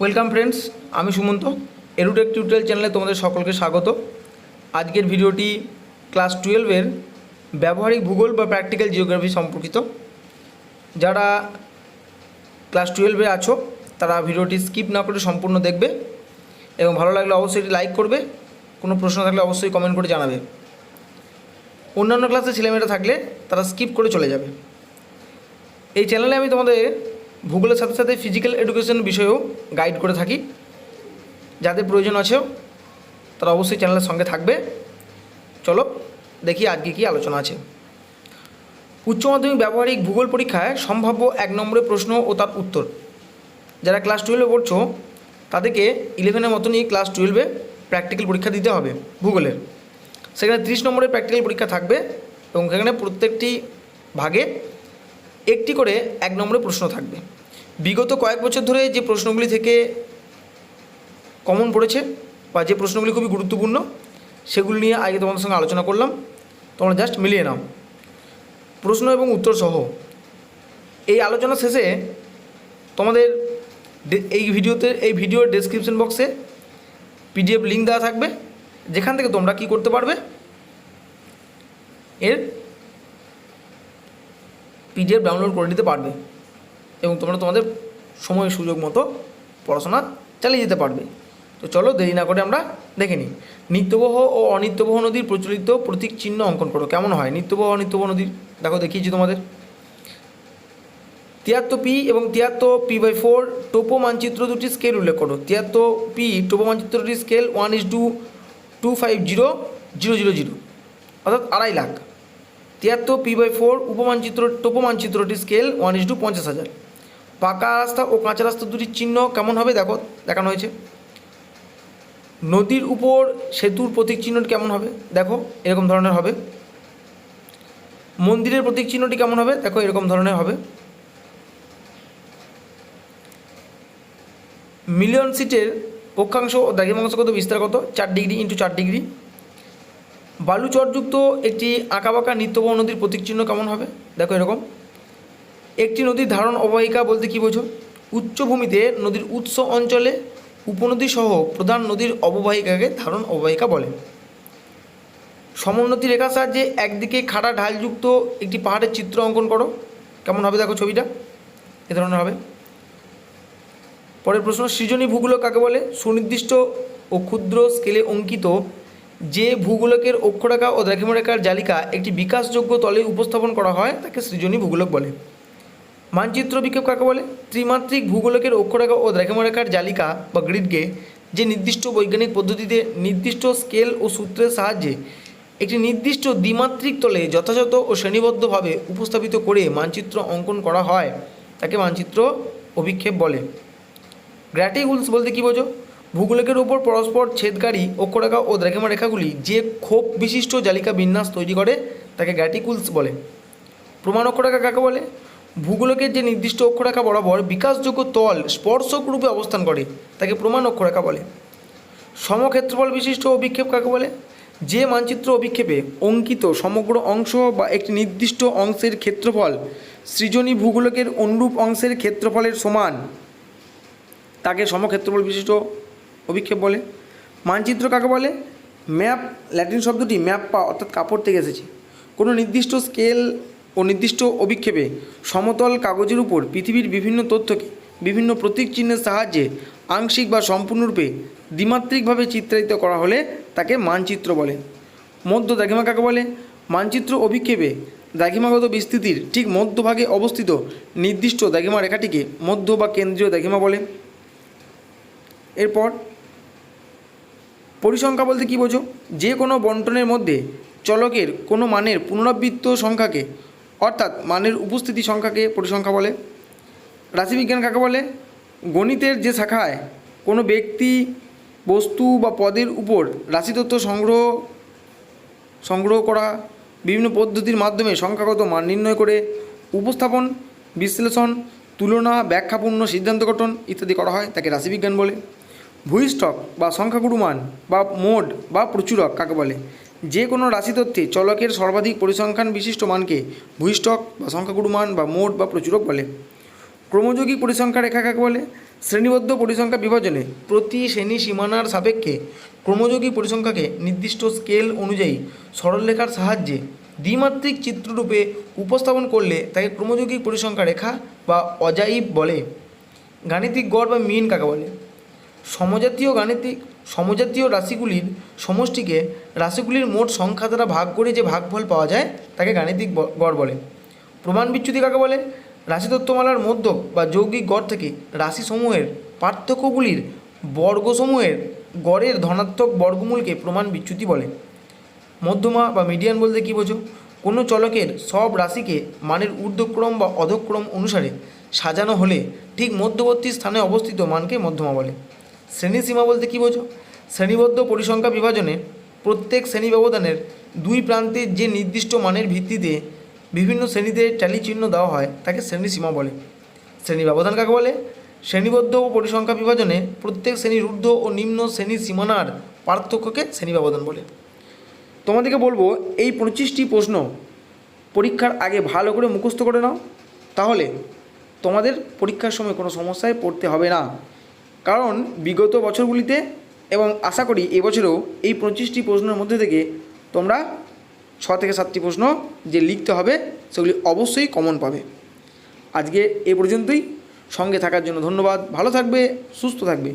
Welcome friends আমি Sumanta. এরুটেক tutorial চ্যানেলে তোমাদের সকলকে স্বাগত। আজকের ভিডিওটি ক্লাস টুয়েলভের ব্যবহারিক ভূগোল বা প্র্যাকটিক্যাল জিওগ্রাফি সম্পর্কিত। যারা ক্লাস টুয়েলভে আছো, তারা ভিডিওটি স্কিপ না করে সম্পূর্ণ দেখবে এবং ভালো লাগলে অবশ্যই লাইক করবে। কোনো প্রশ্ন থাকলে অবশ্যই কমেন্ট করে জানাবে। অন্যান্য ক্লাসে ছেলেমেয়েরা থাকলে তারা স্কিপ করে চলে যাবে। এই চ্যানেলে আমি তোমাদের ভূগোলের সাথে সাথে ফিজিক্যাল এডুকেশন বিষয়েও গাইড করে থাকি। যাদের প্রয়োজন আছেও তারা অবশ্যই চ্যানেলের সঙ্গে থাকবে। চলো, দেখি আজকে কী আলোচনা আছে। উচ্চ মাধ্যমিক ব্যবহারিক ভূগোল পরীক্ষায় সম্ভাব্য এক নম্বরের প্রশ্ন ও তার উত্তর। যারা ক্লাস টুয়েলভে পড়ছো, তাদেরকে ইলেভেনের মতনই ক্লাস টুয়েলভে প্র্যাকটিক্যাল পরীক্ষা দিতে হবে ভূগোলের। সেখানে ত্রিশ নম্বরের প্র্যাকটিক্যাল পরীক্ষা থাকবে এবং সেখানে প্রত্যেকটি ভাগে একটি করে এক নম্বরে প্রশ্ন থাকবে। বিগত কয়েক বছর ধরে যে প্রশ্নগুলি থেকে কমন পড়েছে বা যে প্রশ্নগুলি খুবই গুরুত্বপূর্ণ, সেগুলি নিয়ে আগে তোমাদের সঙ্গে আলোচনা করলাম। তোমরা জাস্ট মিলিয়ে নাও। প্রশ্ন এবং উত্তর সহ। এই আলোচনা শেষে তোমাদের এই ভিডিওতে, এই ভিডিওর ডেসক্রিপশন বক্সে পিডিএফ লিঙ্ক দেওয়া থাকবে, যেখান থেকে তোমরা কি করতে পারবে। এর পিডিএফ ডাউনলোড করে নিতে পারবে। এবং তোমরা তোমাদের সময় সুযোগ মতো পড়াশোনা চালিয়ে যেতে পারবে। তো চলো দেরি না করে আমরা দেখে নিই। নিত্যবহ ও অনিত্যবহ নদীর প্রচলিত প্রতীক চিহ্ন অঙ্কন করো। কেমন হয়? নিত্যবহ অনিত্যবহ নদীর, দেখো দেখিয়েছি তোমাদের। তিয়াত্তর পি এবং তিয়াত্তর পি বাই ফোর টোপো মানচিত্র দুটি স্কেল উল্লেখ করো। তিয়াত্তর P topo মানচিত্রটির scale one is to two five zero zero zero zero অর্থাৎ আড়াই লাখ। তিয়াত্তর পি বাই ফোর উপমানচিত্র, টোপো মানচিত্রটির স্কেল ওয়ান ইস টু পঞ্চাশ হাজার। পাকা রাস্তা ও কাঁচা রাস্তা দুটির চিহ্ন কেমন হবে দেখো, দেখানো হয়েছে। নদীর উপর সেতুর প্রতীক চিহ্নটি কেমন হবে? দেখো, এরকম ধরনের হবে। মন্দিরের প্রতীক চিহ্নটি কেমন হবে? দেখো, এরকম ধরনের হবে। মিলিয়ন সিটের অক্ষাংশ ও দ্রাঘিমাংশ কত? বিস্তার কত? চার ডিগ্রি ইন্টু চার ডিগ্রি। বালুচরযুক্ত একটি আঁকাবাঁকা নিত্যবহ নদীর প্রতীক চিহ্ন কেমন হবে? দেখো, এরকম। একটি নদীর ধারণ অববাহিকা বলতে কী বোঝো? উচ্চভূমিতে নদীর উৎস অঞ্চলে উপনদী সহ প্রধান নদীর অববাহিকাকে ধারণ অববাহিকা বলে। সমোন্নতি রেখার সাহায্যে একদিকে খাড়া ঢালযুক্ত একটি পাহাড়ের চিত্র অঙ্কন করো। কেমন হবে দেখো ছবিটা? এ ধরনের হবে। পরের প্রশ্ন, সৃজনী ভূগোলক কাকে বলে? সুনির্দিষ্ট ও ক্ষুদ্র স্কেলে অঙ্কিত যে ভূগোলকের অক্ষরেখা ও দ্রাঘিমারেখার জালিকা একটি বিকাশযোগ্য তলে উপস্থাপন করা হয়, তাকে সৃজনী ভূগোলক বলে। মানচিত্র বিক্ষেপ কাকে বলে? ত্রিমাত্রিক ভূগোলকের অক্ষরেখা ও দ্রাঘিমারেখার জালিকা বা গ্রিডকে যে নির্দিষ্ট বৈজ্ঞানিক পদ্ধতিতে নির্দিষ্ট স্কেল ও সূত্রের সাহায্যে একটি নির্দিষ্ট দ্বিমাত্রিক তলে যথাযথ ও শ্রেণীবদ্ধভাবে উপস্থাপিত করে মানচিত্র অঙ্কন করা হয়, তাকে মানচিত্র অভিক্ষেপ বলে। গ্র্যাটিগুলস বলতে কী বোঝো? ভূগোলকের ওপর পরস্পর ছেদকারী অক্ষরেখা ও দ্রাঘিমা রেখাগুলি যে ক্ষোভ বিশিষ্ট জালিকা বিন্যাস তৈরি করে, তাকে গ্র্যাটিকুলস বলে। প্রমাণ অক্ষরেখা কাকে বলে? ভূগোলকের যে নির্দিষ্ট অক্ষরেখা বরাবর বিকাশযোগ্য তল স্পর্শক রূপে অবস্থান করে, তাকে প্রমাণ অক্ষরেখা বলে। সমক্ষেত্রফল বিশিষ্ট অভিক্ষেপ কাকে বলে? যে মানচিত্র অভিক্ষেপে অঙ্কিত সমগ্র অংশ বা একটি নির্দিষ্ট অংশের ক্ষেত্রফল সৃজনী ভূগোলকের অনুরূপ অংশের ক্ষেত্রফলের সমান, তাকে সমক্ষেত্রফল বিশিষ্ট অভিক্ষেপ বলে। মানচিত্র কাকে বলে? ম্যাপ, ল্যাটিন শব্দটি ম্যাপ পা অর্থাৎ কাপড় থেকে এসেছে। কোনো নির্দিষ্ট স্কেল ও নির্দিষ্ট অভিক্ষেপে সমতল কাগজের উপর পৃথিবীর বিভিন্ন তথ্যকে বিভিন্ন প্রতীক চিহ্নের সাহায্যে আংশিক বা সম্পূর্ণরূপে দ্বিমাত্রিকভাবে চিত্রায়িত করা হলে তাকে মানচিত্র বলে। মধ্য দ্রাঘিমা কাকে বলে? মানচিত্র অভিক্ষেপে দ্রাঘিমাগত বিস্তৃতির ঠিক মধ্যভাগে অবস্থিত নির্দিষ্ট দ্রাঘিমা রেখাটিকে মধ্য বা কেন্দ্রীয় দ্রাঘিমা বলে। এরপর পরিসংখ্যা বলতে কী বোঝো? যে কোনো বন্টনের মধ্যে চলকের কোনো মানের পুনরাবৃত্ত সংখ্যাকে অর্থাৎ মানের উপস্থিতি সংখ্যাকে পরিসংখ্যা বলে, রাশিবিজ্ঞান কাকে বলে? গণিতের যে শাখায় কোনো ব্যক্তি বস্তু বা পদের উপর রাশিতত্ত্ব সংগ্রহ সংগ্রহ করা বিভিন্ন পদ্ধতির মাধ্যমে সংখ্যাগত মান নির্ণয় করে উপস্থাপন, বিশ্লেষণ, তুলনা, ব্যাখ্যাপূর্ণ সিদ্ধান্ত গঠন ইত্যাদি করা হয় তাকে রাশিবিজ্ঞান বলে। ভূইস্টক বা সংখ্যাগুরু মান বা মোড বা প্রচুরক কাকে বলে? যে কোনো রাশিতত্ত্বে চলকের সর্বাধিক পরিসংখ্যান বিশিষ্ট মানকে ভূইস্টক বা সংখ্যাগুরু মান বা মোড বা প্রচুরক বলে। ক্রমযৌগিক পরিসংখ্যা রেখা কাকে বলে? শ্রেণীবদ্ধ পরিসংখ্যা বিভাজনে প্রতি শ্রেণি সীমানার সাপেক্ষে ক্রমযোগী পরিসংখ্যাকে নির্দিষ্ট স্কেল অনুযায়ী সরলরেখার সাহায্যে দ্বিমাত্রিক চিত্ররূপে উপস্থাপন করলে তাকে ক্রমযোগী পরিসংখ্যা রেখা বা অজাইব বলে। গাণিতিক গড় বা মিন কাকে বলে? সমজাতীয় গাণিতিক সমজাতীয় রাশিগুলির সমষ্টিকে রাশিগুলির মোট সংখ্যা দ্বারা ভাগ করে যে ভাগফল পাওয়া যায় তাকে গাণিতিক গড় বলে। প্রমাণ বিচ্যুতি কাকে বলে? রাশিতত্ত্বমালার মধ্যক বা যৌগিক গড় থেকে রাশিসমূহের পার্থক্যগুলির বর্গসমূহের গড়ের ধনাত্মক বর্গমূলকে প্রমাণ বিচ্যুতি বলে। মধ্যমা বা মিডিয়ান বলতে কী বোঝো? কোনো চলকের সব রাশিকে মানের ঊর্ধ্বক্রম বা অধক্রম অনুসারে সাজানো হলে ঠিক মধ্যবর্তী স্থানে অবস্থিত মানকে মধ্যমা বলে। শ্রেণীসীমা বলতে কী বোঝো? শ্রেণীবদ্ধ পরিসংখ্যা বিভাজনে প্রত্যেক শ্রেণি ব্যবধানের দুই প্রান্তে যে নির্দিষ্ট মানের ভিত্তিতে বিভিন্ন শ্রেণীতে ট্যালি চিহ্ন দেওয়া হয়, তাকে শ্রেণীসীমা বলে। শ্রেণি ব্যবধান কাকে বলে? শ্রেণীবদ্ধ ও পরিসংখ্যা বিভাজনে প্রত্যেক শ্রেণির ঊর্ধ্ব ও নিম্ন শ্রেণির সীমানার পার্থক্যকে শ্রেণি ব্যবধান বলে। তোমাদেরকে বলব, এই পঁচিশটি প্রশ্ন পরীক্ষার আগে ভালো করে মুখস্থ করে নাও। তাহলে তোমাদের পরীক্ষার সময় কোনো সমস্যায় পড়তে হবে না। কারণ বিগত বছরগুলিতে এবং আশা করি এবছরেও এই পঁচিশটি প্রশ্নের মধ্যে থেকে তোমরা ছ থেকে সাতটি প্রশ্ন যে লিখতে হবে সেগুলি অবশ্যই কমন পাবে। আজকে এ পর্যন্তই। সঙ্গে থাকার জন্য ধন্যবাদ। ভালো থাকবে, সুস্থ থাকবে।